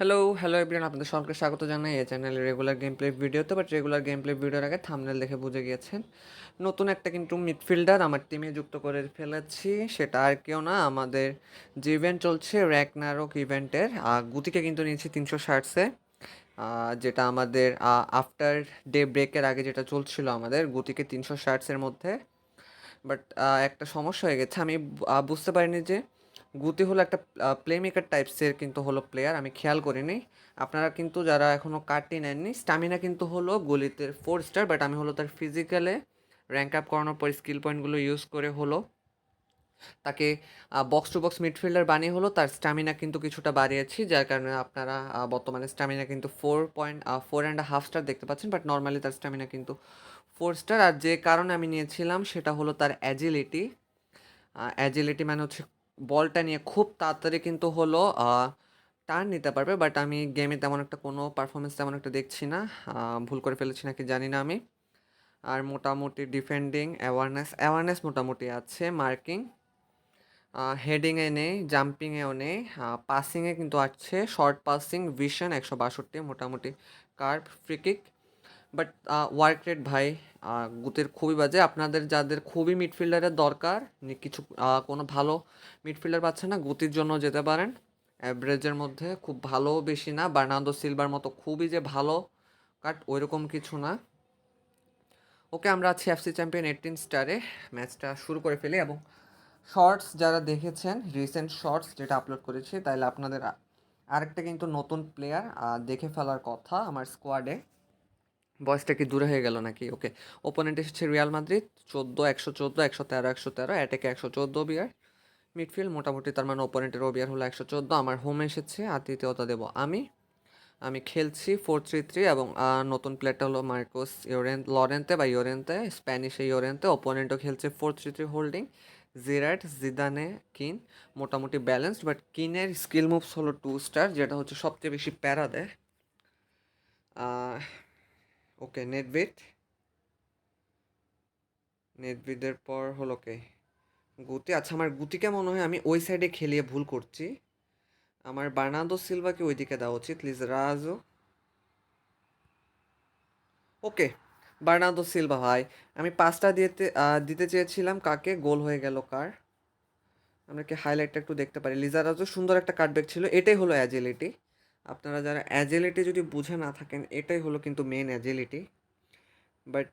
Hello hello everyone আপনাদের সকলকে স্বাগত জানাই এই চ্যানেলের রেগুলার গেম প্লে ভিডিওতে বাট রেগুলার গেম প্লে ভিডিওর আগে থামনেল দেখে বুঝে গিয়েছেন। নতুন একটা কিন্তু মিডফিল্ডার আমার টিমে যুক্ত করে ফেলেছি, সেটা আর কেউ না, আমাদের যে ইভেন্ট চলছে র্যাকনারক ইভেন্টের গুতিকে কিন্তু নিয়েছি তিনশো ষাটসে যেটা আমাদের আফটার ডে ব্রেকের আগে যেটা চলছিল আমাদের গুতিকে তিনশো ষাটসের মধ্যে। বাট একটা সমস্যা হয়ে গেছে, আমি বুঝতে পারিনি যে গুতি হলো একটা প্লে মেকার টাইপসের কিন্তু হলো প্লেয়ার আমি খেয়াল করিনি। আপনারা কিন্তু যারা এখনও কার্ডটি নেননি স্টামিনা কিন্তু হলো গলিতে ফোর স্টার বাট আমি হলো তার ফিজিক্যালে র্যাঙ্ক আপ করানোর পর স্কিল পয়েন্টগুলো ইউজ করে হলো। তাকে বক্স টু বক্স মিডফিল্ডার বানিয়ে হলো, তার স্টামিনা কিন্তু কিছুটা বাড়িয়েছি, যার কারণে আপনারা বর্তমানে স্টামিনা কিন্তু four point four and half star দেখতে পাচ্ছেন বাট নর্মালি তার স্টামিনা কিন্তু ফোর স্টার আর যে কারণে আমি নিয়েছিলাম, সেটা হলো তার অ্যাজিলিটি অ্যাজিলিটি মানে হচ্ছে বলটা নিয়ে খুব তাড়াতাড়ি কিন্তু হলো টার্ন নিতে পারবে বাট আমি গেমে তেমন একটা কোনো পারফরমেন্স তেমন একটা দেখছি না। ভুল করে ফেলেছি নাকি জানি না আমি। আর মোটামুটি ডিফেন্ডিং অ্যাওয়ারনেস অ্যাওয়ারনেস মোটামুটি আছে মার্কিং হেডিংয়ে নেই জাম্পিংয়েও নেই পাসিংয়ে কিন্তু আছে শর্ট পাসিং ভিশন একশো বাষট্টি, মোটামুটি curve free kick but work rate ভাই গুতের খুবই বাজে। আপনাদের যাদের খুবই মিডফিল্ডারের দরকার কিছু কোনো ভালো মিডফিল্ডার পাচ্ছেন না, গুতির জন্য যেতে পারেন। অ্যাভারেজের মধ্যে খুব ভালো বেশি না বার্নার্দো সিলভার মতো খুবই যে ভালো কাট ওইরকম কিছু না। ওকে, আমরা আছি এফসি চ্যাম্পিয়ন এইটিন স্টারে ম্যাচটা শুরু করে ফেলি এবং শর্টস যারা দেখেছেন রিসেন্ট শর্টস যেটা আপলোড করেছি তাহলে আপনাদের আরেকটা কিন্তু নতুন প্লেয়ার দেখে ফেলার কথা আমার স্কোয়াডে বয়সটা কি দূরে হয়ে গেল নাকি? ওকে ওপোনেন্ট এসেছে রিয়াল মাদ্রিদ চোদ্দ, একশো চোদ্দ, একশো তেরো একশো তেরো অ্যাটেকে একশো চোদ্দ বিয়ার মিডফিল্ড মোটামুটি তার মানে ওপোনেন্টের ওবিয়ার হলো একশো চোদ্দ, আমার হোম এসেছে আতিথেয়তা দেবো আমি। আমি খেলছি ফোর থ্রি থ্রি এবং নতুন প্লেয়ারটা হলো মার্কোস ইয়োরেন লরেন্তে বা ইয়োরেন্তে স্প্যানিশে ইয়োরেন্তে ওপোনেন্টও খেলছে ফোর থ্রি থ্রি হোল্ডিং জিরাট জিদানে কিন মোটামুটি ব্যালেন্সড বাট কিনের স্কিল মুভস হলো টু স্টার যেটা হচ্ছে সবচেয়ে বেশি প্যারা দেয়। ওকে নেটবিট নেটবিটের পর হলো কে? গুতি। আচ্ছা আমার গুতিকে মনে হয় আমি ওই সাইডে খেলিয়ে ভুল করছি। আমার বার্নার্দো সিলভাকে ওইদিকে দেওয়া উচিত, লিজরাজো। ওকে বার্নার্দো সিলভা, ভাই। আমি পাঁচটা দিতে দিতে চেয়েছিলাম। কাকে? গোল হয়ে গেল কার? আমরা কি হাইলাইটটা একটু দেখতে পারি। লিজারাজও সুন্দর একটা কাটব্যাক ছিল। এটাই হলো অ্যাজিলিটি আপনারা যারা অ্যাজিলিটি যদি বুঝে না থাকেন, এটাই হলো কিন্তু মেন অ্যাজিলিটি বাট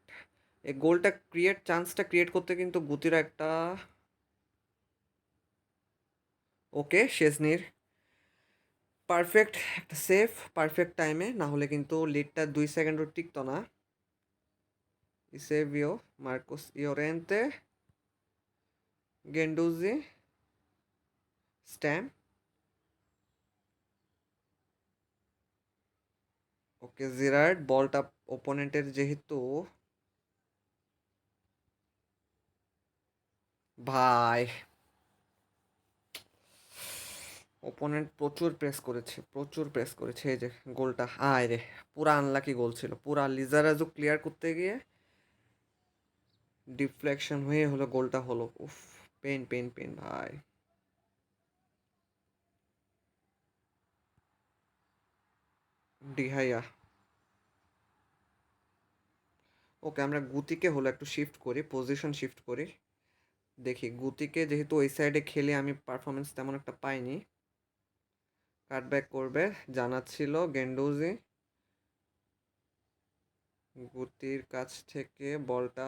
এই গোলটা ক্রিয়েট চান্সটা ক্রিয়েট করতে কিন্তু গুতিরা একটা ওকে, শেজনির। পারফেক্ট একটা সেফ পারফেক্ট টাইমে না হলে কিন্তু লিডটা দুই সেকেন্ডও টিকতো না। ইসেভিও মার্কোস ইয়োরেন্তে গেন্ডুজি স্ট্যাম ওকে জিরার্ড, বলটা ওপোনেন্টের যেহেতু। ভাই। ওপোনেন্ট প্রচুর প্রেস করেছে, প্রচুর প্রেস করেছে। এই যে গোলটা, আয় রে, পুরা আনলাকি গোল ছিল। পুরা লিজারাজও ক্লিয়ার করতে গিয়ে ডিফ্লেকশন হয়ে হলো, গোলটা হলো। উফ পেন পেন পেন ভাই। ডিহাইয়া। ওকে, আমরা গুতিকে হলো একটু শিফট করি পজিশন শিফট করি। দেখি, গুতিকে যেহেতু ওই সাইডে খেলে আমি পারফরমেন্স তেমন একটা পাইনি। কাটব্যাক করবে, জানাচ্ছিল গেন্ডুজি। গুতির কাছ থেকে বলটা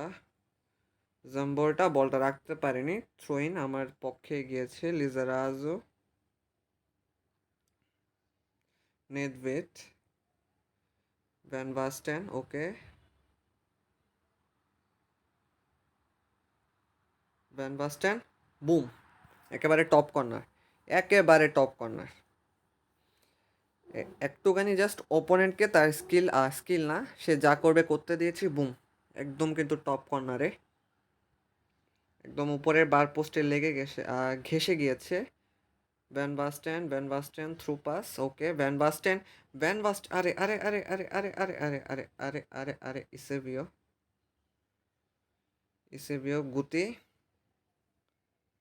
জাম্বরটা বলটা রাখতে পারেনি। থ্রোইন আমার পক্ষে গিয়েছে Lizarazu. Nedved van Basten okay Van Basten boom একেবারে টপ কর্নার একেবারে টপ কর্নার একটুখানি জাস্ট ওপোনেন্টকে তার স্কিল স্কিল না, সে যা করবে করতে দিয়েছি বুম একদম কিন্তু টপ কর্নারে একদম উপরের বার পোস্টে লেগে গেছে ঘেসে গিয়েছে। Van Basten Van Basten through pass okay Van Basten Van Basten আরে আরে আরে আরে আরে আরে আরে আরে আরে আরে আরে Eusebio Eusebio Guti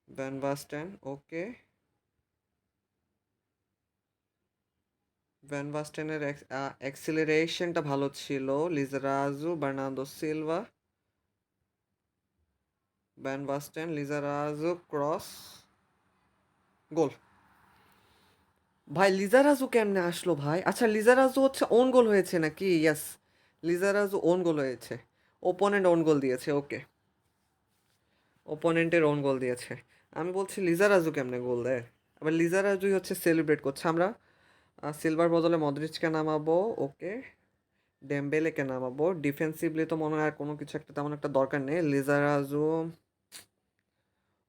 van Basten okay van বাস্টেনের অ্যাক্সিলারেশনটা ভালো ছিল Lizarazu Bernardo Silva Van Basten Lizarazu cross goal ভাই, লিজারাজু কেমনে আসলো ভাই? আচ্ছা লিজারাজু হচ্ছে ওন গোল হয়েছে নাকি? ইয়াস লিজারাজু ওন গোল হয়েছে। ওপোনেন্ট ওন গোল দিয়েছে ওকে ওপোনেন্টের ওন গোল দিয়েছে। আমি বলছি, লিজারাজু কেমনে গোল দেয়? আবার লিজারাজুই হচ্ছে সেলিব্রেট করছে। আমরা সিলভার বদলে মদ্রিচকে নামাবো ওকে ডেম্বেলেকে নামাবো। ডিফেন্সিভলি তো মনে হয় আর কোনো কিছু একটা, তেমন একটা দরকার নেই। লিজারাজু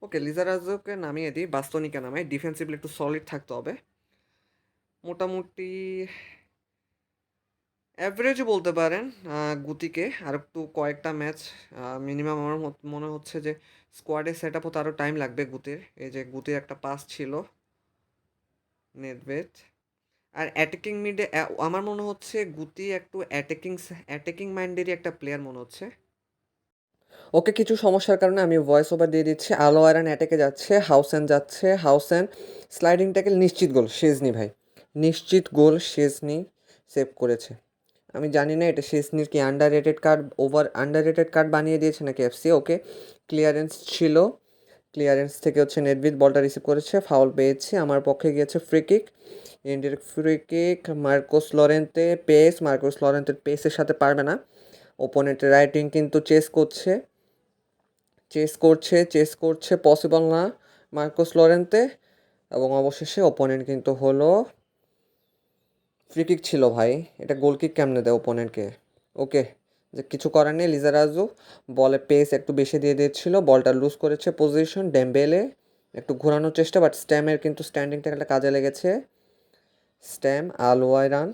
ওকে লিজারাজুকে নামিয়ে দিই, বাস্তনিকে নামাই। ডিফেন্সিভলি একটু সলিড থাকতে হবে। মোটামুটি অ্যাভারেজও বলতে পারেন গুতিকে। আর একটু কয়েকটা ম্যাচ মিনিমাম আমার মনে হচ্ছে যে স্কোয়াডে সেট আপ হতে আরও টাইম লাগবে গুতির। এই যে গুতির একটা পাস ছিল নেদভেদ। আর অ্যাটাকিং মিডে আমার মনে হচ্ছে গুতি একটু অ্যাটাকিং অ্যাটাকিং মাইন্ডেরই একটা প্লেয়ার মনে হচ্ছে। ওকে কিছু সমস্যার কারণে আমি ভয়েস ওভার দিয়ে দিচ্ছি। আলো আয়রন অ্যাটাকে যাচ্ছে, হাউসেন যাচ্ছে। হাউসেন স্লাইডিং ট্যাকেল নিশ্চিত গোল শেজনি ভাই। নিশ্চিত গোল শেজনি সেভ করেছে। আমি জানি না এটা শেজনির কি under rated card over under rated card বানিয়ে দিয়েছে নাকি এফসি ওকে ক্লিয়ারেন্স ছিল। ক্লিয়ারেন্স থেকে হচ্ছে নেটবিদ বলটা রিসিভ করেছে ফাউল পেয়েছে, আমার পক্ষে গিয়েছে ফ্রি কিক ইন্ডিয়ার free kick Marcos Llorente pace Marcos লরেন্তের পেসের সাথে পারবে না। ওপোনেন্টের রাইটিং কিন্তু চেস করছে। চেস করছে চেস করছে পসিবল না মার্কোস লরেন্তে। এবং অবশেষে ওপোনেন্ট কিন্তু হলো ফ্রি কিক ছিল ভাই। এটা গোল কিক কেমনে দেয় ওপোনেন্টকে ওকে যে কিছু করার নেই লিজারাজু বলে পেস একটু বেশি দিয়ে দিয়েছিল বলটা লুজ করেছে পজিশন ডেম্বেলে একটু ঘোরানোর চেষ্টা বাট স্ট্যামের কিন্তু স্ট্যান্ডিং ট্যাকলটা কাজে লেগেছে। স্ট্যাম আলোয়াইরান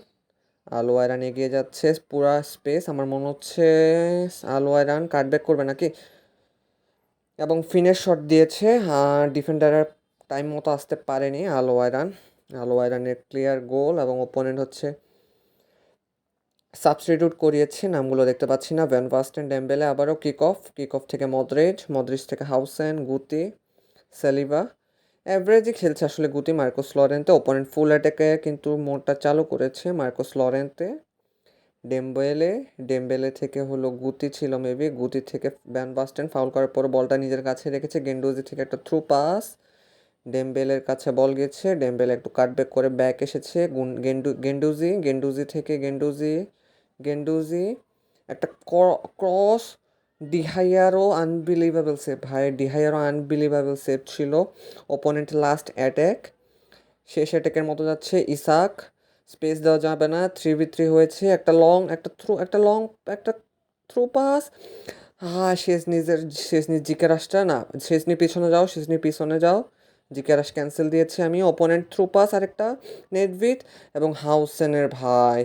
আলোয়াইরান এগিয়ে যাচ্ছে, পুরা স্পেস আমার মনে হচ্ছে আলোয়াইরান কাটব্যাক করবে নাকি? এবং ফিনের শট দিয়েছে আর ডিফেন্ডারের টাইম মতো আসতে পারেনি আলো আয়রান আলো আয়রানের ক্লিয়ার গোল এবং ওপোনেন্ট হচ্ছে সাবস্টিটিউট করিয়েছে, নামগুলো দেখতে পাচ্ছি না। ভ্যান ভাস্টেন ডেম্বেলে আবারও কিক অফ কিক অফ থেকে মদ্রেজ মদ্রিজ থেকে হাউসেন গুতি সেলিভা অ্যাভারেজই খেলছে আসলে Guti Marcos Llorente opponent full অ্যাটাকে কিন্তু মোডটা চালু করেছে মার্কোস লরেন্তে ডেম্বেলে ডেম্বেলে থেকে হলো গুতি ছিল মেবি গুতি থেকে ব্যান বাস্টেন ফাউল করার পর বলটা নিজের কাছে রেখেছে। গেন্ডুজি থেকে একটা থ্রু পাস ডেম্বেলের কাছে বল গেছে, ডেম্বেলে একটু কাটব্যাক করে ব্যাক এসেছে, গুন- গেন্ডু, গেন্ডুজি গেন্ডুজি থেকে গেন্ডুজি গেন্ডুজি, একটা ক্রস ডিহাইয়ারও আনবিলিভেবল সেভ ভাই ডিহাইয়ারও আনবিলিভেবল সেভ ছিল। ওপোনেন্ট লাস্ট অ্যাটাক শেষ অ্যাটাকের মতো যাচ্ছে ইসাক স্পেস দেওয়া যাবে না থ্রি বি থ্রি হয়েছে, একটা লং একটা থ্রু একটা লং একটা থ্রু পাস হ্যাঁ শেষ নিজের, শেষ নিজ জিকে রাসটা না, শেষ নিয়ে পিছনে যাও, শেষ নিয়ে পিছনে যাও। জিকে রাস ক্যান্সেল দিয়েছি আমি। ওপোনেন্ট থ্রু পাস আরেকটা নেটভিট এবং হাউসেনের ভাই।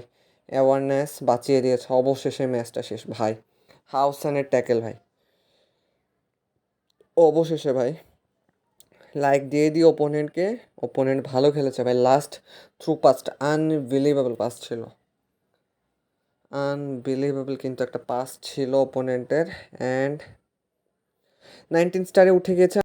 অ্যাওয়ারনেস বাঁচিয়ে দিয়েছে। অবশেষে ম্যাচটা শেষ। ভাই, হাউসেনের ট্যাকেল ভাই। অবশেষে ভাই লাইক দিয়ে দিই ওপোনেন্টকে ওপোনেন্ট ভালো খেলেছে ভাই। লাস্ট থ্রু পাসটা আনবিলিভেবল পাস ছিল। আনবিলিভেবল কিন্তু একটা পাস ছিল ওপোনেন্টের অ্যান্ড নাইনটিন স্টারে উঠে গেছে